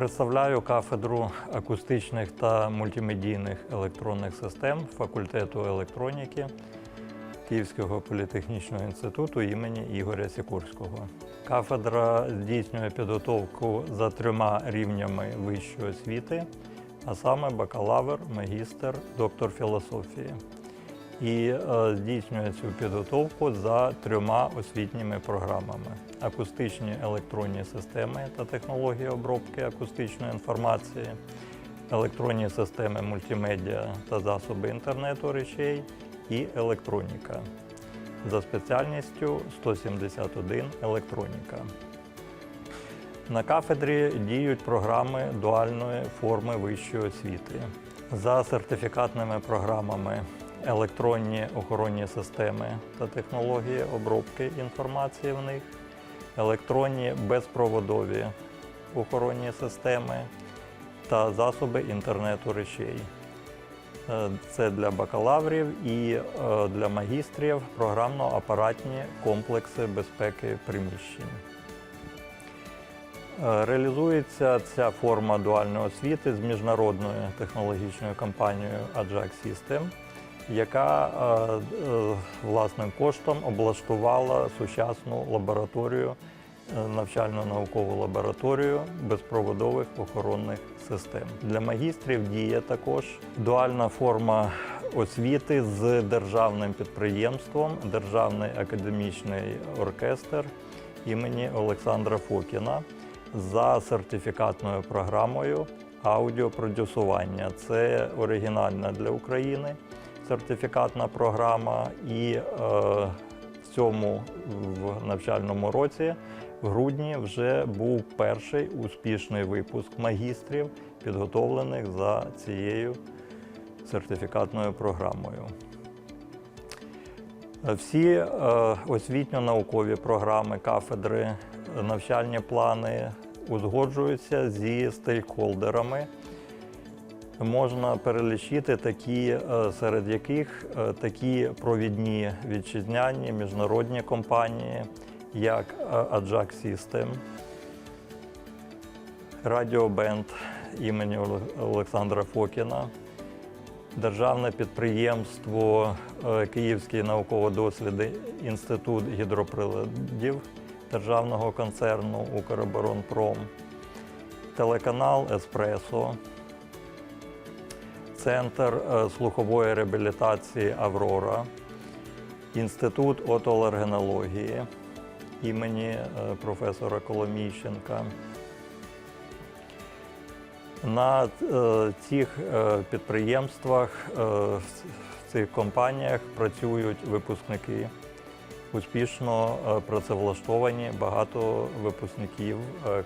Представляю кафедру акустичних та мультимедійних електронних систем факультету електроніки Київського політехнічного інституту імені Ігоря Сікорського. Кафедра здійснює підготовку за трьома рівнями вищої освіти, а саме бакалавр, магістр, доктор філософії. І е, здійснює цю підготовку за трьома освітніми програмами: акустичні електронні системи та технології обробки акустичної інформації, електронні системи мультимедіа та засоби інтернету речей і електроніка за спеціальністю 171 електроніка. На кафедрі діють програми дуальної форми вищої освіти. За сертифікатними програмами електронні охоронні системи та технології обробки інформації в них, електронні безпроводові охоронні системи та засоби інтернету речей. Е, Це для бакалаврів і е, для магістрів програмно-апаратні комплекси безпеки приміщень. Е, Реалізується ця форма дуальної освіти з міжнародною технологічною компанією Ajax System, яка е, е, власним коштом облаштувала сучасну лабораторію, е, навчально-наукову лабораторію безпроводових охоронних систем. Для магістрів діє також дуальна форма освіти з державним підприємством Державний академічний оркестр імені Олександра Фокіна за сертифікатною програмою аудіопродюсування. Це оригінальна для України сертифікатна програма, і е, в цьому в навчальному році, в грудні, вже був перший успішний випуск магістрів, підготовлених за цією сертифікатною програмою. Всі е, освітньо-наукові програми, кафедри, навчальні плани узгоджуються зі стейкхолдерами. Можна перелічити такі, е, серед яких е, такі провідні вітчизняні міжнародні компанії, як е, Ajax System, Радіобенд імені Олександра Фокіна, державне підприємство е, Київський науково-дослідний інститут гідроприладів державного концерну Укроборонпром, телеканал Еспресо, Центр е, слухової реабілітації Аврора, Інститут отоалергенології імені е, професора Коломійченка. На е, цих підприємствах, в цих компаніях працюють випускники. Успішно працевлаштовані багато випускників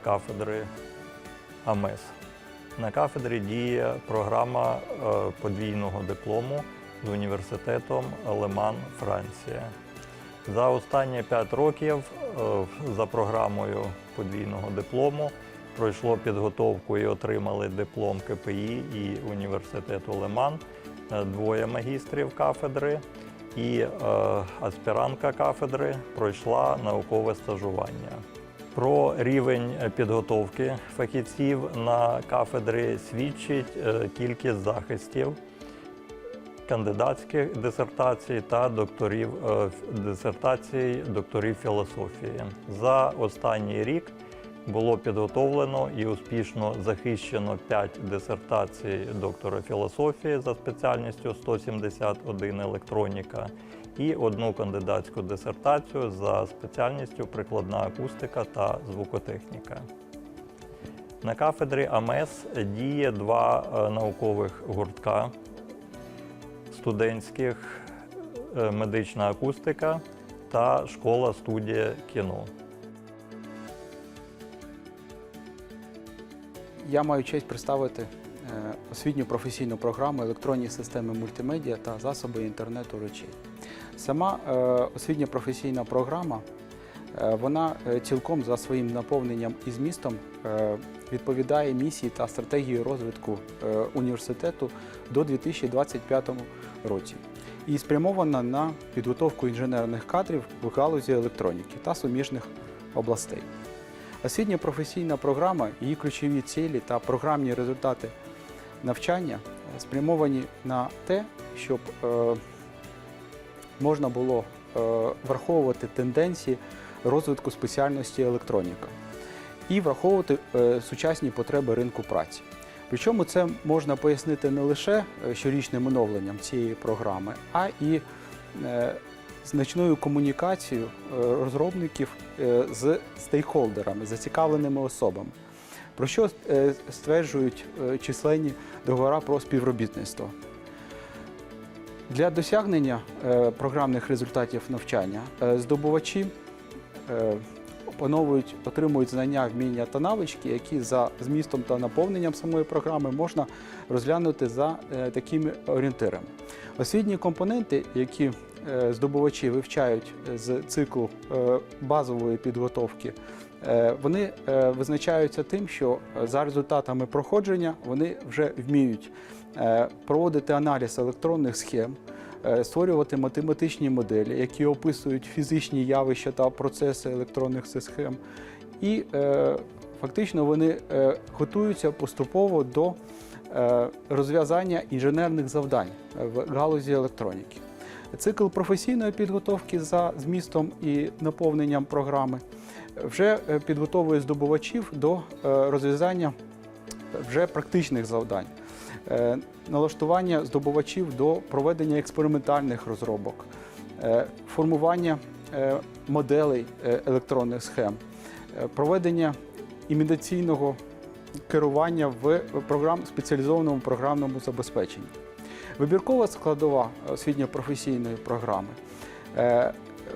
кафедри АМЕС. На кафедрі діє програма е, подвійного диплому з університетом Леман, Франція. За останні 5 років е, за програмою подвійного диплому пройшло підготовку і отримали диплом КПІ і університету Леман, е, двоє магістрів кафедри, і аспірантка кафедри пройшла наукове стажування. Про рівень е, підготовки фахівців на кафедрі свідчить е, кількість захистів кандидатських дисертацій та докторів е, дисертацій докторів філософії. За останній рік було підготовлено і успішно захищено 5 дисертацій доктора філософії за спеціальністю 171 електроніка і одну кандидатську дисертацію за спеціальністю прикладна акустика та звукотехніка. На кафедрі АМЕС діє два е, наукових гуртка студентських е, медична акустика та школа студія кіно. Я маю честь представити е, освітню професійну програму електронні системи мультимедіа та засоби інтернету речей. Сама е, освітня професійна програма е, вона е, цілком за своїм наповненням і змістом відповідає місії та стратегії розвитку університету до 2025 році і спрямована на підготовку інженерних кадрів в галузі електроніки та суміжних областей. Освітня професійна програма, її ключові цілі та програмні результати навчання спрямовані на те, щоб можна було е, враховувати тенденції розвитку спеціальності електроніка і враховувати е, сучасні потреби ринку праці. Причому це можна пояснити не лише е, щорічним оновленням цієї програми, а і значною комунікацією розробників з стейкхолдерами, зацікавленими особами, про що стверджують численні договори про співробітництво. Для досягнення е, програмних результатів навчання е, здобувачі е, опановують, отримують знання, вміння та навички, які за змістом та наповненням самої програми можна розглянути за такими орієнтирами. Освітні компоненти, які здобувачі вивчають з циклу базової підготовки, вони визначаються тим, що за результатами проходження вони вже вміють проводити аналіз електронних схем, е, створювати математичні моделі, які описують фізичні явища та процеси електронних схем. І е, фактично вони е, готуються поступово до е, розв'язання інженерних завдань в галузі електроніки. Цикл професійної підготовки за змістом і наповненням програми вже е, підготовує здобувачів до е, розв'язання вже практичних завдань, е, налаштування здобувачів до проведення експериментальних розробок, е, формування е, моделей електронних схем, проведення імітаційного керування в програм, спеціалізованому програмному забезпеченні. Вибіркова складова освітньо-професійної програми.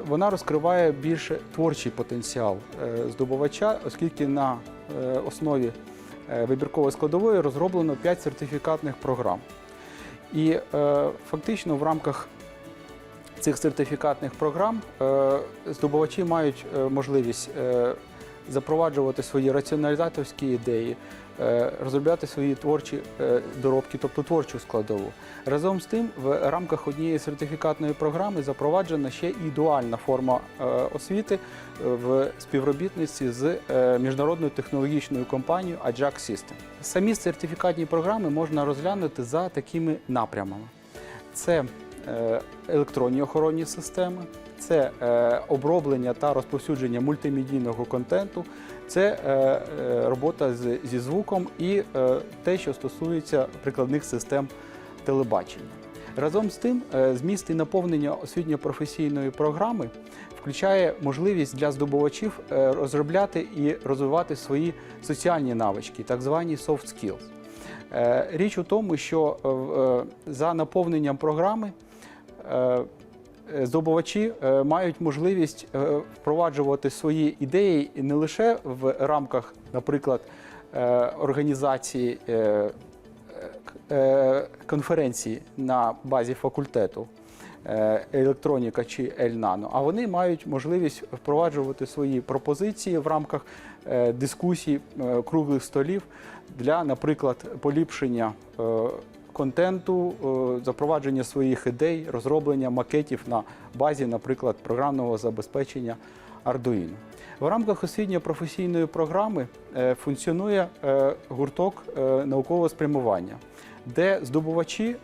Вона розкриває більше творчий потенціал здобувача, оскільки на основі вибіркової складової розроблено 5 сертифікатних програм. І е, фактично в рамках цих сертифікатних програм е, здобувачі мають е, можливість е, запроваджувати свої раціоналізаторські ідеї, е, розробляти свої творчі е, доробки, тобто творчу складову. Разом з тим, в рамках однієї сертифікатної програми запроваджена ще і дуальна форма е, освіти е, в співробітниці з е, міжнародною технологічною компанією Ajax System. Самі сертифікатні програми можна розглянути за такими напрямами: це е, електронні охоронні системи, це е, оброблення та розповсюдження мультимедійного контенту, це е, е, робота зі звуком і е, те, що стосується прикладних систем телебачення. Разом з тим, зміст і наповнення освітньо-професійної програми включає можливість для здобувачів розробляти і розвивати свої соціальні навички, так звані soft skills. Річ у тому, що за наповненням програми здобувачі е, мають можливість е, впроваджувати свої ідеї не лише в рамках, наприклад, е, організації е, е, конференції на базі факультету е, електроніка чи Ельнано, а вони мають можливість впроваджувати свої пропозиції в рамках е, дискусій, е, круглих столів для, наприклад, поліпшення е, контенту, е, запровадження своїх ідей, розроблення макетів на базі, наприклад, програмного забезпечення Arduino. В рамках освітньо-професійної програми е, функціонує е, гурток наукового спрямування, де здобувачі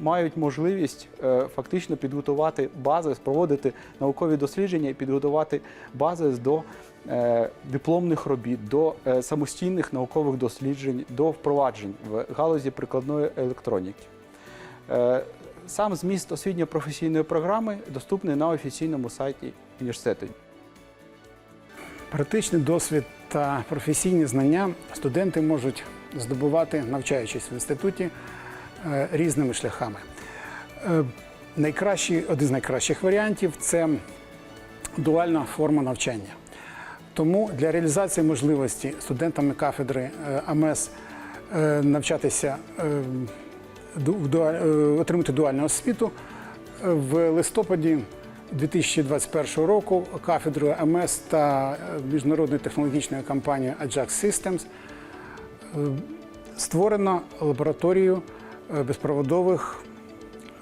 мають можливість е, фактично підготувати бази, проводити наукові дослідження і підготувати бази до е, дипломних робіт, до е, самостійних наукових досліджень, до впроваджень в галузі прикладної електроніки. Сам зміст освітньо-професійної програми доступний на офіційному сайті університету. Практичний досвід та професійні знання студенти можуть здобувати, навчаючись в інституті різними шляхами. Е, Найкращий, один з найкращих варіантів це дуальна форма навчання. Тому для реалізації можливості студентами кафедри е, АМЕС е, навчатися е, е, отримати дуальну освіту е, в листопаді 2021 року кафедрою АМС та е, міжнародною технологічною компанією Ajax Systems е, створено лабораторію е, безпроводових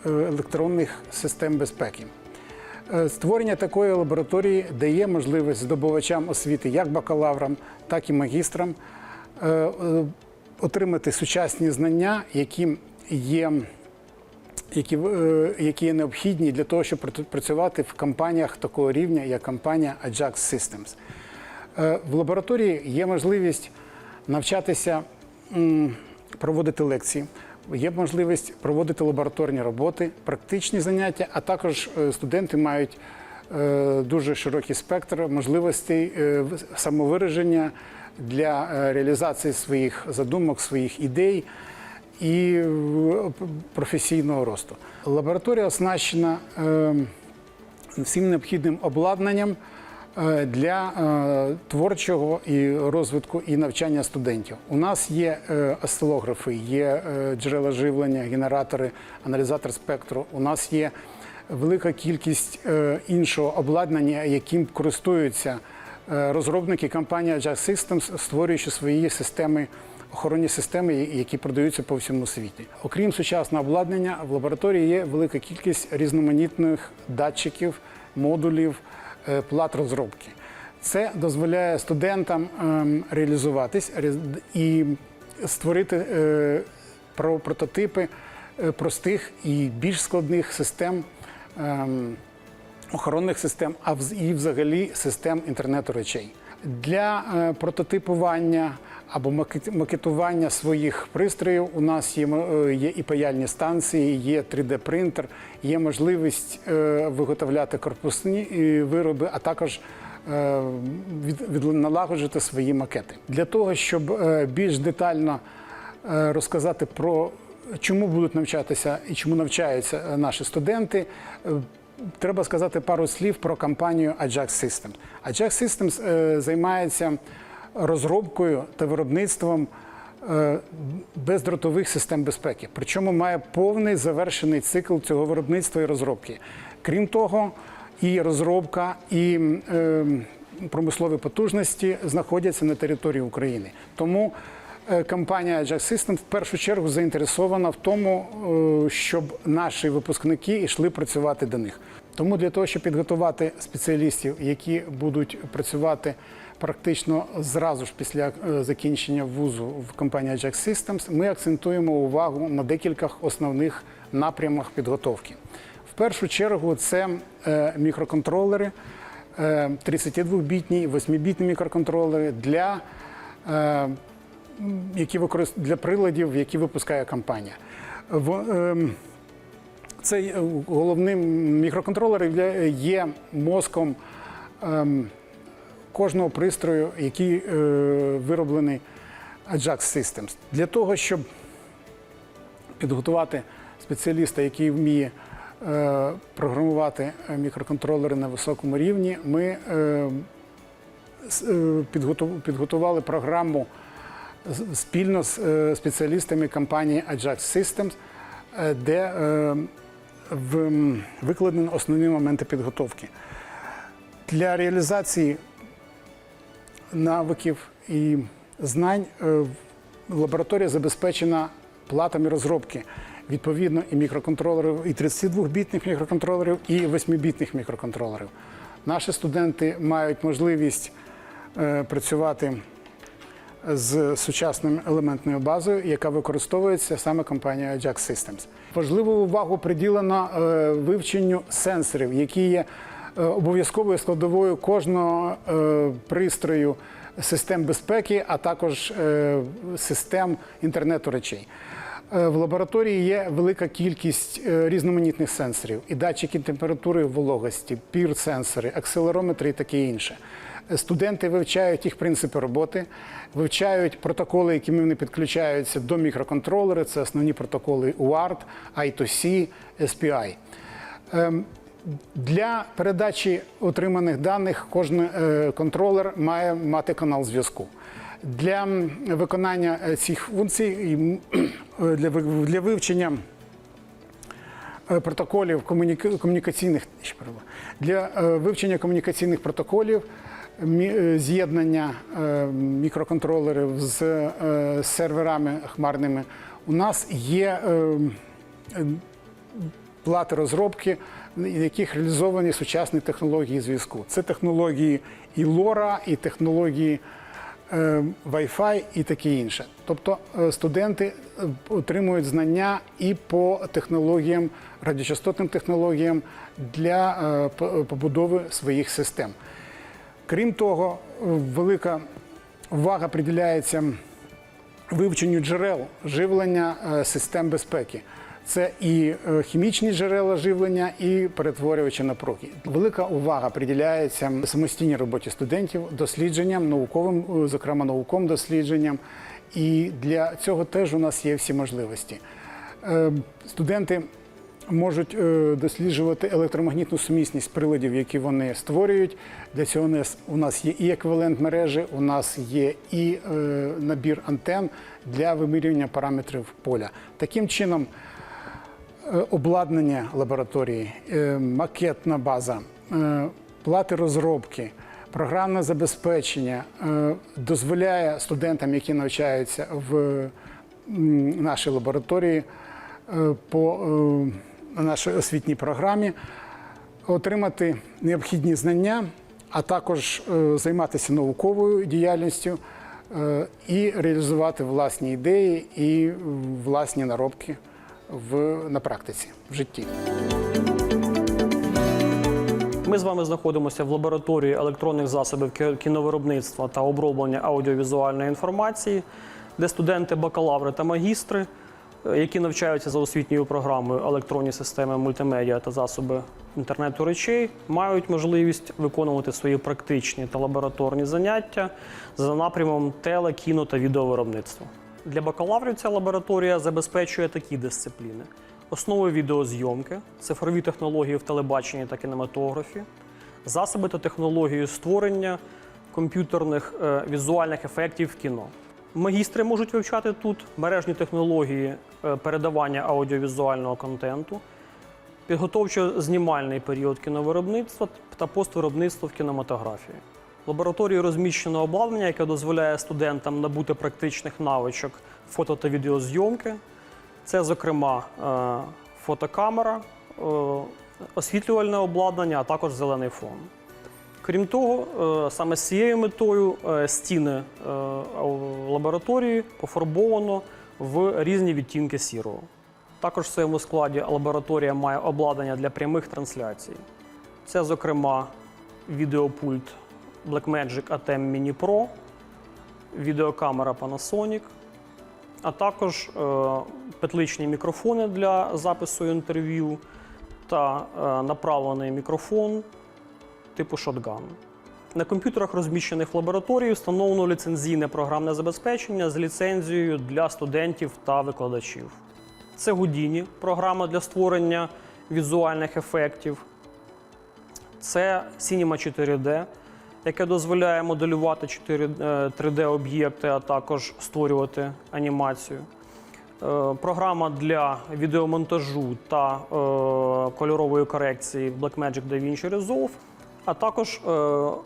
е, електронних систем безпеки. Е, Створення такої лабораторії дає можливість здобувачам освіти, як бакалаврам, так і магістрам, е, е, отримати сучасні знання, які є, які, е, які є необхідні для того, щоб працювати в компаніях такого рівня, як компанія Ajax Systems. Е, В лабораторії є можливість навчатися проводити лекції, є можливість проводити лабораторні роботи, практичні заняття, а також е, студенти мають е, дуже широкий спектр можливостей е, самовираження для реалізації своїх задумок, своїх ідей і професійного росту. Лабораторія оснащена е, всім необхідним обладнанням для е, творчого і розвитку і навчання студентів. У нас є е, осцилографи, є е, джерела живлення, генератори, аналізатор спектру. У нас є велика кількість е, іншого обладнання, яким користуються е, розробники компанії Ajax Systems, створюючи свої системи. Охоронні системи, які продаються по всьому світі. Окрім сучасного обладнання, в лабораторії є велика кількість різноманітних датчиків, модулів, е, плат розробки. Це дозволяє студентам ем, реалізуватись і створити е, прототипи е, простих і більш складних систем. ем, охоронних систем, а і взагалі систем інтернету речей. Для е, прототипування або макетування своїх пристроїв у нас є, е, є і паяльні станції, є 3D-принтер, є можливість е, виготовляти корпусні е, вироби, а також налагоджувати свої макети. Для того, щоб більш детально розказати про чому будуть навчатися і чому навчаються наші студенти. Треба сказати пару слів про компанію Ajax Systems. Ajax Systems займається розробкою та виробництвом е, бездротових систем безпеки. Причому має повний завершений цикл цього виробництва і розробки. Крім того, і розробка, і е, промислові потужності знаходяться на території України. Тому е, компанія Ajax System в першу чергу заінтересована в тому, щоб наші випускники йшли працювати до них. Тому для того, щоб підготувати спеціалістів, які будуть працювати практично зразу ж після е, закінчення вузу в компанії Ajax Systems, ми акцентуємо увагу на декількох основних напрямах підготовки. В першу чергу це е, мікроконтролери, е, 32-бітні, 8-бітні мікроконтролери для, е, які використ... для приладів, які випускає компанія. Ем, цей е, головним мікроконтролер є мозком ем, кожного пристрою, який е, вироблений Ajax Systems. Для того, щоб підготувати спеціаліста, який вміє е, програмувати е, мікроконтролери на високому рівні, ми е, е, підготу- підготували програму спільно з е, спеціалістами компанії Ajax Systems, де викладені основні моменти підготовки. Для реалізації навиків і знань е, лабораторія забезпечена платами розробки. Відповідно, і мікроконтролерів, і 32-бітних мікроконтролерів, і 8-бітних мікроконтролерів. Наші студенти мають можливість е, працювати з сучасною елементною базою, яка використовується саме компанією Ajax Systems. Важливу увагу приділено е, вивченню сенсорів, які є обов'язковою складовою кожного е, пристрою систем безпеки, а також е, систем інтернету речей. Е, В лабораторії є велика кількість е, різноманітних сенсорів, і датчики температури вологості, пір-сенсори, акселерометри і таке інше. Е, Студенти вивчають їх принципи роботи, вивчають протоколи, якими вони підключаються до мікроконтролера. Це основні протоколи UART, I2C, SPI. Для передачі отриманих даних кожен е, контролер має мати канал зв'язку. Для виконання е, цих функцій е, для, вивчення протоколів комунікаційних для вивчення комунікаційних протоколів, з'єднання мікроконтролерів з серверами хмарними. У нас є плати розробки, в яких реалізовані сучасні технології зв'язку. Це технології і LoRa, і технології е, Wi-Fi і таке інше. Тобто е, студенти е, отримують знання і по технологіям, радіочастотним технологіям для побудови своїх систем. Крім того, велика увага приділяється вивченню джерел живлення систем безпеки. Це і е, хімічні джерела живлення, і перетворювачі напруги. Велика увага приділяється самостійній роботі студентів, дослідженням, науковим, е, зокрема науковим дослідженням. І для цього теж у нас є всі можливості. Е, Студенти можуть досліджувати електромагнітну сумісність приладів, які вони створюють. Для цього у нас- є і еквівалент мережі, у нас є і набір антен для вимірювання параметрів поля. Таким чином, обладнання лабораторії, е, макетна база, е, плати розробки, програмне забезпечення е, дозволяє студентам, які навчаються в нашій лабораторії е, по е, нашій освітній програмі, отримати необхідні знання, а також е, займатися науковою діяльністю е, і реалізувати власні ідеї і е, власні наробки в, на практиці в житті. Ми з вами знаходимося в лабораторії електронних засобів кіновиробництва та оброблення аудіовізуальної інформації, де студенти, бакалаври та магістри, е, які навчаються за освітньою програмою електронні системи мультимедіа та засоби інтернету речей, мають можливість виконувати свої практичні та лабораторні заняття за напрямом теле, кіно та відеовиробництва. Для бакалаврів ця лабораторія забезпечує такі дисципліни: основи відеозйомки, цифрові технології в телебаченні та кінематографі, засоби та технології створення комп'ютерних е, візуальних ефектів в кіно. Магістри можуть вивчати тут мережні технології е, передавання аудіовізуального контенту, підготовчо-знімальний період кіновиробництва та поствиробництво в кінематографії. Лабораторії розміщено обладнання, яке дозволяє студентам набути практичних навичок фото та відеозйомки. Це, зокрема, е, фотокамера, е, освітлювальне обладнання, а також зелений фон. Крім того, е, саме з цією метою стіни лабораторії пофарбовано в різні відтінки сірого. Також в своєму складі лабораторія має обладнання для прямих трансляцій. Це, зокрема, відеопульт Blackmagic ATEM Mini Pro, відеокамера Panasonic, а також е, петличні мікрофони для запису інтерв'ю та е, направлений мікрофон типу Shotgun. На комп'ютерах, розміщених в лабораторії, встановлено ліцензійне програмне забезпечення з ліцензією для студентів та викладачів. Це Houdini – програма для створення візуальних ефектів. Це Cinema 4D, яке дозволяє моделювати 4, е, 3D-об'єкти, а також створювати анімацію. Е, Програма для відеомонтажу та е, кольорової корекції Blackmagic DaVinci Resolve, а також е,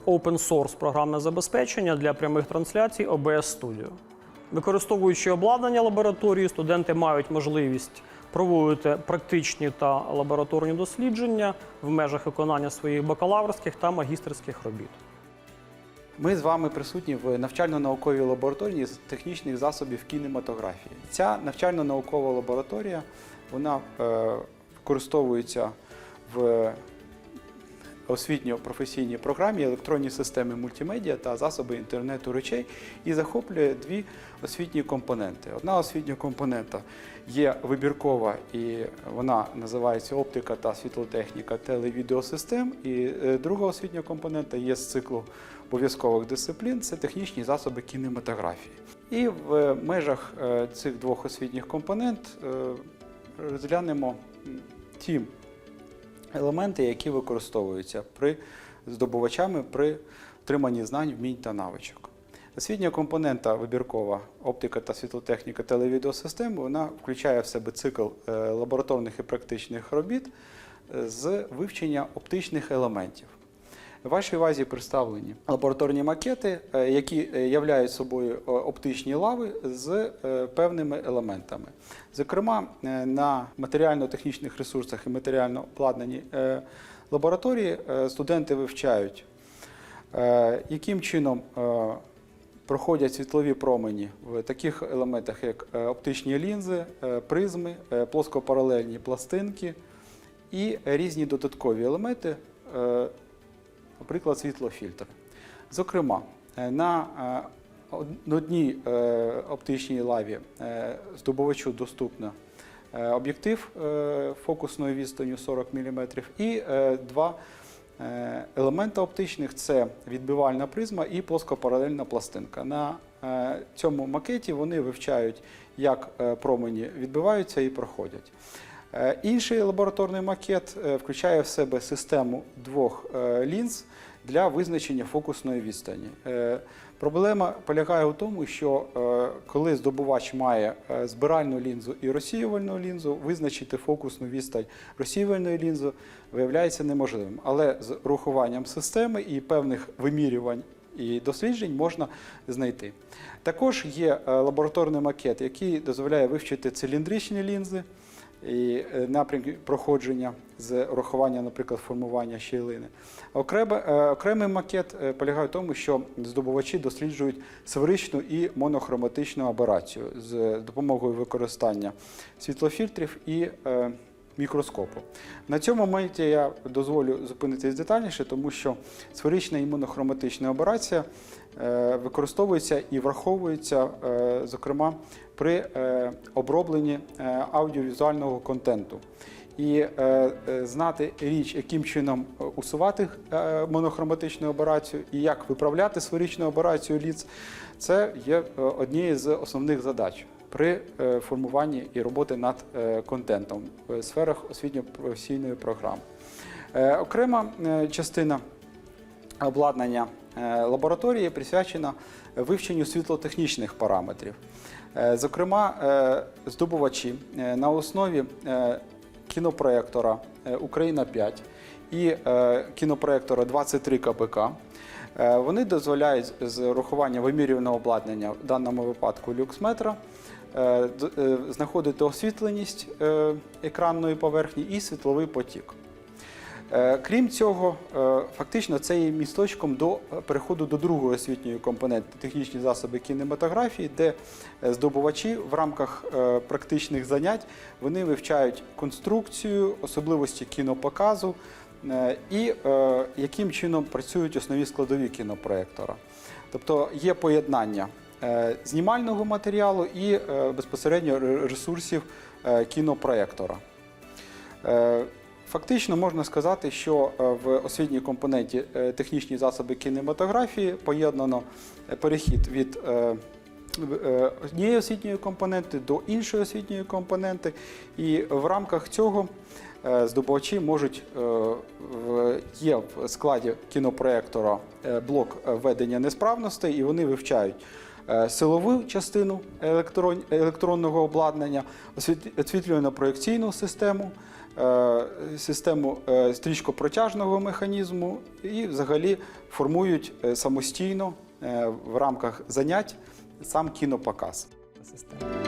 open source програмне забезпечення для прямих трансляцій OBS Studio. Використовуючи обладнання лабораторії, студенти мають можливість проводити практичні та лабораторні дослідження в межах виконання своїх бакалаврських та магістерських робіт. Ми з вами присутні в навчально-науковій лабораторії з технічних засобів кінематографії. Ця навчально-наукова лабораторія вона е, використовується в освітньо-професійній програмі електронні системи мультимедіа та засоби інтернету речей і захоплює дві освітні компоненти. Одна освітня компонента є вибіркова, і вона називається оптика та світлотехніка телевідеосистем. І е, друга освітня компонента є з циклу обов'язкових дисциплін це технічні засоби кінематографії. І в межах е, цих двох освітніх компонент е, розглянемо м, ті елементи, які використовуються при здобувачами при отриманні знань, вмінь та навичок. Освітня компонента вибіркова оптика та світлотехніка телевідеосистем вона включає в себе цикл е, лабораторних і практичних робіт е, з вивчення оптичних елементів. Вашій увазі представлені лабораторні макети, е, які е, являють собою е, оптичні лави з певними елементами. Зокрема, на матеріально-технічних ресурсах і матеріально обладнаній е, лабораторії студенти вивчають, яким чином проходять світлові промені в таких елементах, як оптичні лінзи, призми, плоскопаралельні пластинки і різні додаткові елементи, наприклад, світлофільтр. Зокрема, е, на е, одній е, оптичній лаві здобувачу доступно об'єктив фокусною відстанню 40 мм і два е, елемента оптичних це відбивальна призма і плоскопаралельна пластинка. На цьому макеті вони вивчають, як промені відбиваються і проходять. Інший лабораторний макет включає в себе систему двох лінз для визначення фокусної відстані. Е, Проблема полягає у тому, що е, коли здобувач має е, збиральну лінзу і розсіювальну лінзу, визначити фокусну відстань розсіювальної лінзи виявляється неможливим. Але з урахуванням системи і певних вимірювань і досліджень можна знайти. Також є лабораторний макет, який дозволяє вивчити циліндричні лінзи і е, напрямки проходження з урахування, наприклад, формування щілини. Е, окремий макет е, полягає в тому, що здобувачі досліджують сферичну і монохроматичну аберацію з допомогою використання світлофільтрів і мікроскопу. На цьому моменті я дозволю зупинитись детальніше, тому що сферична і монохроматична аберація е, використовується і враховується, е, зокрема, при е, обробленні аудіовізуального контенту. І е, знати річ, яким чином усувати монохроматичну аберацію і як виправляти сферичну аберацію ліц, це є однією з основних задач при е, формуванні і роботи над е, контентом в сферах освітньо-професійної програми. Е, Окрема частина обладнання лабораторії присвячена вивченню світлотехнічних параметрів. Зокрема, здобувачі на основі кінопроєктора е, Україна 5 і е, кінопроєктора 23 КПК. е, Вони дозволяють з урахування вимірюваного обладнання, в даному випадку люксметра, знаходити освітленість е, екранної поверхні і світловий потік. Е, Крім цього, е, фактично це є місточком до е, переходу до другої освітньої компоненти технічні засоби кінематографії, де е, здобувачі в рамках е, практичних занять вони вивчають конструкцію, особливості кінопоказу е, і е, яким чином працюють основні складові кінопроєктора. Тобто є поєднання е, знімального матеріалу і е, безпосередньо ресурсів е, кінопроєктора. Е, Фактично можна сказати, що е, в освітній компоненті е, технічні засоби кінематографії поєднано е, перехід від е, е, однієї освітньої компоненти до іншої освітньої компоненти, і в рамках цього е, здобувачі можуть е, є в складі кінопроєктора е, блок е, введення несправностей, і вони вивчають е, силову частину електрон- електронного обладнання, освіт- освітлювально-проєкційну систему, е, систему е, стрічкопротяжного механізму і взагалі формують е, самостійно е, в рамках занять сам кінопоказ. система.